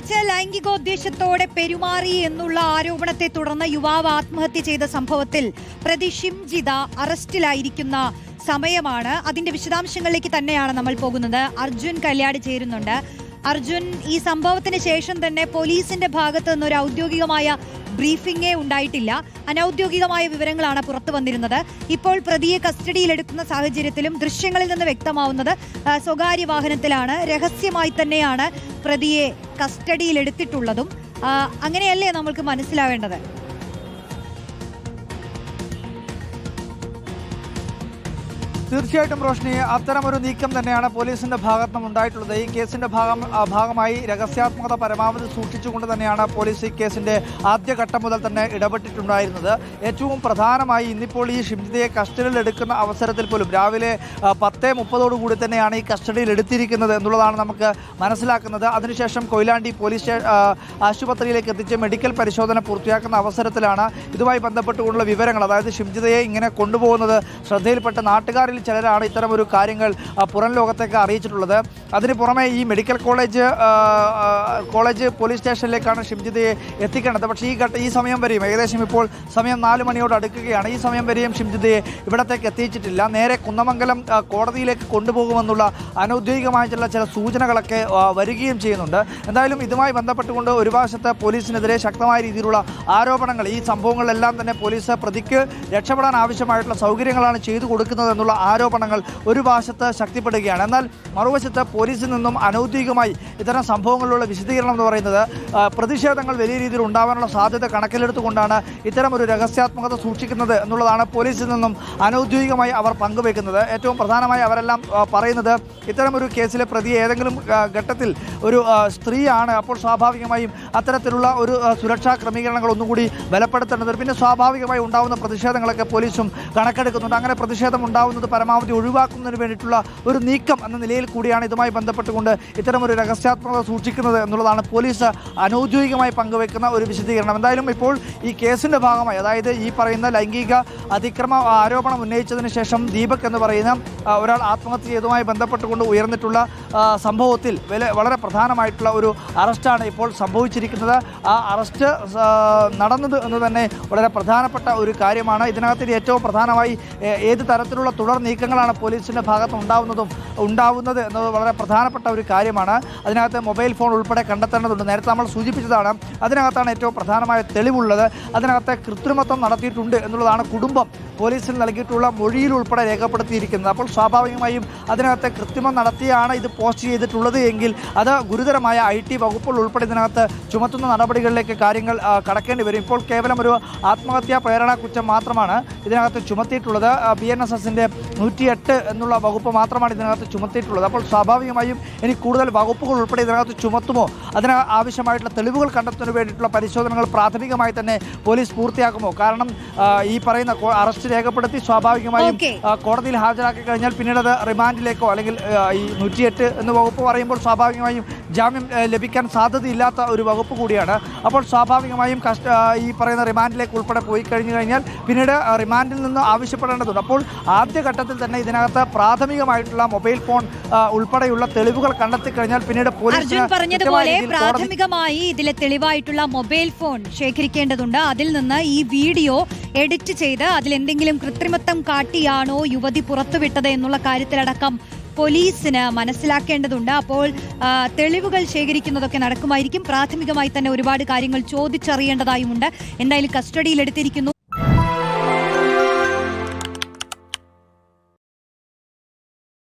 വെച്ച് ലൈംഗികോദ്ദേശത്തോടെ പെരുമാറി എന്നുള്ള ആരോപണത്തെ തുടർന്ന് യുവാവ് ആത്മഹത്യ ചെയ്ത സംഭവത്തിൽ പ്രതി ഷിംജിത അറസ്റ്റിലായിരിക്കുന്ന സമയമാണ്. അതിന്റെ വിശദാംശങ്ങളിലേക്ക് തന്നെയാണ് നമ്മൾ പോകുന്നത്. അർജുൻ കല്യാട് ചേരുന്നുണ്ട്. അർജുൻ ഈ സംഭവത്തിന് ശേഷം തന്നെ പോലീസിന്റെ ഭാഗത്ത് നിന്ന് ഒരു ഔദ്യോഗികമായ ബ്രീഫിംഗേ ഉണ്ടായിട്ടില്ല. അനൌദ്യോഗികമായ വിവരങ്ങളാണ് പുറത്തു വന്നിരുന്നത്. ഇപ്പോൾ പ്രതിയെ കസ്റ്റഡിയിലെടുക്കുന്ന സാഹചര്യത്തിലും ദൃശ്യങ്ങളിൽ നിന്ന് വ്യക്തമാവുന്നത് സ്വകാര്യ വാഹനത്തിലാണ്. രഹസ്യമായി തന്നെയാണ് പ്രതിയെ കസ്റ്റഡിയിലെടുത്തിട്ടുള്ളതും അങ്ങനെയല്ലേ നമ്മൾക്ക് മനസ്സിലാവേണ്ടത്? തീർച്ചയായിട്ടും റോഷ്നി അത്തരമൊരു നീക്കം തന്നെയാണ് പോലീസിന്റെ ഭാഗത്തു നിന്നും ഉണ്ടായിട്ടുള്ളത്. ഈ കേസിന്റെ ഭാഗം ഭാഗമായി രഹസ്യാത്മകത പരമാവധി സൂക്ഷിച്ചുകൊണ്ട് തന്നെയാണ് പോലീസ് ഈ കേസിന്റെ ആദ്യഘട്ടം മുതൽ തന്നെ ഇടപെട്ടിട്ടുണ്ടായിരുന്നത്. ഏറ്റവും പ്രധാനമായി ഇന്നിപ്പോൾ ഈ ഷിംജിതയെ കസ്റ്റഡിയിൽ എടുക്കുന്ന അവസരത്തിൽ പോലും രാവിലെ പത്തേ മുപ്പതോടു കൂടി തന്നെയാണ് ഈ കസ്റ്റഡിയിൽ എടുത്തിരിക്കുന്നത് എന്നുള്ളതാണ് നമുക്ക് മനസ്സിലാക്കുന്നത്. അതിനുശേഷം കൊയിലാണ്ടി പോലീസ് ആശുപത്രിയിലേക്ക് എത്തിച്ച് മെഡിക്കൽ പരിശോധന പൂർത്തിയാക്കുന്ന അവസരത്തിലാണ് ഇതുമായി ബന്ധപ്പെട്ടുകൊണ്ടുള്ള വിവരങ്ങൾ. അതായത് ഷിംജിതയെ ഇങ്ങനെ കൊണ്ടുപോകുന്നത് ശ്രദ്ധയിൽപ്പെട്ട നാട്ടുകാരിൽ ചിലരാണ് ഇത്തരം ഒരു കാര്യങ്ങൾ പുറം ലോകത്തേക്ക് അറിയിച്ചിട്ടുള്ളത്. അതിന് പുറമെ ഈ മെഡിക്കൽ കോളേജ് കോളേജ് പോലീസ് സ്റ്റേഷനിലേക്കാണ് ഷിംജിതയെ എത്തിക്കേണ്ടത്. പക്ഷേ ഈ ഘട്ട ഈ സമയം വരെയും ഏകദേശം ഇപ്പോൾ സമയം നാല് മണിയോട് അടുക്കുകയാണ്. ഈ സമയം വരെയും ഷിംജിതയെ ഇവിടത്തേക്ക് എത്തിച്ചിട്ടില്ല നേരെ കുന്നമംഗലം കോടതിയിലേക്ക് കൊണ്ടുപോകുമെന്നുള്ള അനൗദ്യോഗികമായിട്ടുള്ള ചില സൂചനകളൊക്കെ വരികയും ചെയ്യുന്നുണ്ട്. എന്തായാലും ഇതുമായി ബന്ധപ്പെട്ടുകൊണ്ട് ഒരു വശത്ത് പോലീസിനെതിരെ ശക്തമായ രീതിയിലുള്ള ആരോപണങ്ങൾ ഈ സംഭവങ്ങളെല്ലാം തന്നെ പോലീസ് പ്രതിക്ക് രക്ഷപ്പെടാൻ ആവശ്യമായിട്ടുള്ള സൗകര്യങ്ങളാണ് ചെയ്തു കൊടുക്കുന്നത് എന്നുള്ള ആരോപണങ്ങൾ ഒരു ഭാഷത്ത് ശക്തിപ്പെടുകയാണ്. എന്നാൽ മറുവശത്ത് പോലീസിൽ നിന്നും അനൗദ്യോഗികമായി ഇത്തരം സംഭവങ്ങളിലുള്ള വിശദീകരണം എന്ന് പറയുന്നത് പ്രതിഷേധങ്ങൾ വലിയ രീതിയിൽ ഉണ്ടാവാനുള്ള സാധ്യത കണക്കിലെടുത്തുകൊണ്ടാണ് ഇത്തരം ഒരു രഹസ്യാത്മകത സൂക്ഷിക്കുന്നത് എന്നുള്ളതാണ് പോലീസിൽ നിന്നും അനൗദ്യോഗികമായി അവർ പങ്കുവെക്കുന്നത് ഏറ്റവും പ്രധാനമായി അവരെല്ലാം പറയുന്നത് ഇത്തരം ഒരു കേസിലെ പ്രതി ഏതെങ്കിലും ഘട്ടത്തിൽ ഒരു സ്ത്രീയാണ്. അപ്പോൾ സ്വാഭാവികമായും അത്തരത്തിലുള്ള ഒരു സുരക്ഷാ ക്രമീകരണങ്ങൾ ഒന്നുകൂടി ബലപ്പെടുത്തേണ്ടത് പിന്നെ സ്വാഭാവികമായി ഉണ്ടാവുന്ന പ്രതിഷേധങ്ങളൊക്കെ പോലീസും കണക്കെടുക്കുന്നുണ്ട്. അങ്ങനെ പ്രതിഷേധം ഉണ്ടാവുന്നത് പരമാവധി ഒഴിവാക്കുന്നതിന് വേണ്ടിയിട്ടുള്ള ഒരു നീക്കം എന്ന നിലയിൽ കൂടിയാണ് ഇതുമായി ബന്ധപ്പെട്ടുകൊണ്ട് ഇത്തരമൊരു രഹസ്യാത്മകത സൂക്ഷിക്കുന്നത് എന്നുള്ളതാണ് പോലീസ് അനൌദ്യോഗികമായി പങ്കുവെക്കുന്ന ഒരു വിശദീകരണം. എന്തായാലും ഇപ്പോൾ ഈ കേസിന്റെ ഭാഗമായി അതായത് ഈ പറയുന്ന ലൈംഗിക അതിക്രമ ആരോപണം ഉന്നയിച്ചതിന് ശേഷം ദീപക് എന്ന് പറയുന്ന ഒരാൾ ആത്മഹത്യ ചെയ്തതുമായി ബന്ധപ്പെട്ടുകൊണ്ട് ഉയർന്നിട്ടുള്ള സംഭവത്തിൽ വളരെ പ്രധാനമായിട്ടുള്ള ഒരു അറസ്റ്റാണ് ഇപ്പോൾ സംഭവിച്ചിരിക്കുന്നത്. ആ അറസ്റ്റ് നടന്നത് എന്ന് തന്നെ വളരെ പ്രധാനപ്പെട്ട ഒരു കാര്യമാണ്. ഇതിനകത്ത് ഏറ്റവും പ്രധാനമായി ഏത് തരത്തിലുള്ള തുടർ നീക്കങ്ങളാണ് പോലീസിന്റെ ഭാഗത്ത് ഉണ്ടാവുന്നതും ഉണ്ടാവുന്നത് എന്നത് വളരെ പ്രധാനപ്പെട്ട ഒരു കാര്യമാണ്. അതിനകത്ത് മൊബൈൽ ഫോൺ ഉൾപ്പെടെ കണ്ടെത്തേണ്ടതുണ്ട്. നേരത്തെ നമ്മൾ സൂചിപ്പിച്ചതാണ് അതിനകത്താണ് ഏറ്റവും പ്രധാനമായ തെളിവുള്ളത്. അതിനകത്ത് കൃത്രിമത്വം നടത്തിയിട്ടുണ്ട് എന്നുള്ളതാണ് കുടുംബം പോലീസിൽ നൽകിയിട്ടുള്ള മൊഴിയിൽ ഉൾപ്പെടെ രേഖപ്പെടുത്തിയിരിക്കുന്നത്. അപ്പോൾ സ്വാഭാവികമായും അതിനകത്ത് കൃത്രിമം നടത്തിയാണ് ഇത് പോസ്റ്റ് ചെയ്തിട്ടുള്ളത് എങ്കിൽ അത് ഗുരുതരമായ ഐ ടി വകുപ്പുകൾ ഉൾപ്പെടെ ഇതിനകത്ത് ചുമത്തുന്ന നടപടികളിലേക്ക് കാര്യങ്ങൾ കടക്കേണ്ടി വരും. ഇപ്പോൾ കേവലം ഒരു ആത്മഹത്യാ പ്രേരണ കുറ്റം മാത്രമാണ് ഇതിനകത്ത് ചുമത്തിയിട്ടുള്ളത്. ബി എൻ എസ് എസിന്റെ നൂറ്റിയെട്ട് എന്നുള്ള വകുപ്പ് മാത്രമാണ് ഇതിനകത്ത് ചുമത്തിയിട്ടുള്ളത്. അപ്പോൾ സ്വാഭാവികമായും ഇനി കൂടുതൽ വകുപ്പുകൾ ഉൾപ്പെടെ ഇതിനകത്ത് ചുമത്തുമോ? അതിന് ആവശ്യമായിട്ടുള്ള തെളിവുകൾ കണ്ടെത്തുന്നതിന് വേണ്ടിയിട്ടുള്ള പരിശോധനകൾ പ്രാഥമികമായി തന്നെ പോലീസ് പൂർത്തിയാക്കുമോ? കാരണം ഈ പറയുന്ന അറസ്റ്റ് രേഖപ്പെടുത്തി സ്വാഭാവികമായും കോടതിയിൽ ഹാജരാക്കി കഴിഞ്ഞാൽ പിന്നീട് അത് റിമാൻഡിലേക്കോ അല്ലെങ്കിൽ ഈ നൂറ്റിയെട്ട് എന്ന് വകുപ്പ് പറയുമ്പോൾ സ്വാഭാവികമായും ജാമ്യം ലഭിക്കാൻ സാധ്യതയില്ലാത്ത ഒരു വകുപ്പ് കൂടിയാണ്. അപ്പോൾ സ്വാഭാവികമായും കസ്റ്റ ഈ പറയുന്ന റിമാൻഡിലേക്ക് ഉൾപ്പെടെ പോയി കഴിഞ്ഞു കഴിഞ്ഞാൽ പിന്നീട് റിമാൻഡിൽ നിന്ന് ആവശ്യപ്പെടേണ്ടതുണ്ട്. അപ്പോൾ ആദ്യഘട്ടത്തിൽ തന്നെ ഇതിനകത്ത് പ്രാഥമികമായിട്ടുള്ള മൊബൈൽ ഫോൺ ഉൾപ്പെടെയുള്ള തെളിവുകൾ കണ്ടെത്തി കഴിഞ്ഞാൽ പിന്നീട് പോലീസ് പറഞ്ഞതുപോലെ പ്രാഥമികമായി ഇതിലെ തെളിവായിട്ടുള്ള മൊബൈൽ ഫോൺ ശേഖരിക്കേണ്ടതുണ്ട്. അതിൽ നിന്ന് ഈ വീഡിയോ എഡിറ്റ് ചെയ്ത് അതിൽ എന്തെങ്കിലും കൃത്രിമത്വം കാട്ടിയാണോ യുവതി പുറത്തുവിട്ടത് എന്നുള്ള കാര്യത്തിലടക്കം പോലീസിന് മനസ്സിലാക്കേണ്ടതുണ്ട്. അപ്പോൾ തെളിവുകൾ ശേഖരിക്കുന്നതൊക്കെ നടക്കുമായിരിക്കും. പ്രാഥമികമായി തന്നെ ഒരുപാട് കാര്യങ്ങൾ ചോദിച്ചറിയേണ്ടതായുമുണ്ട്. എന്തായാലും കസ്റ്റഡിയിലെടുത്തിരിക്കുന്നു.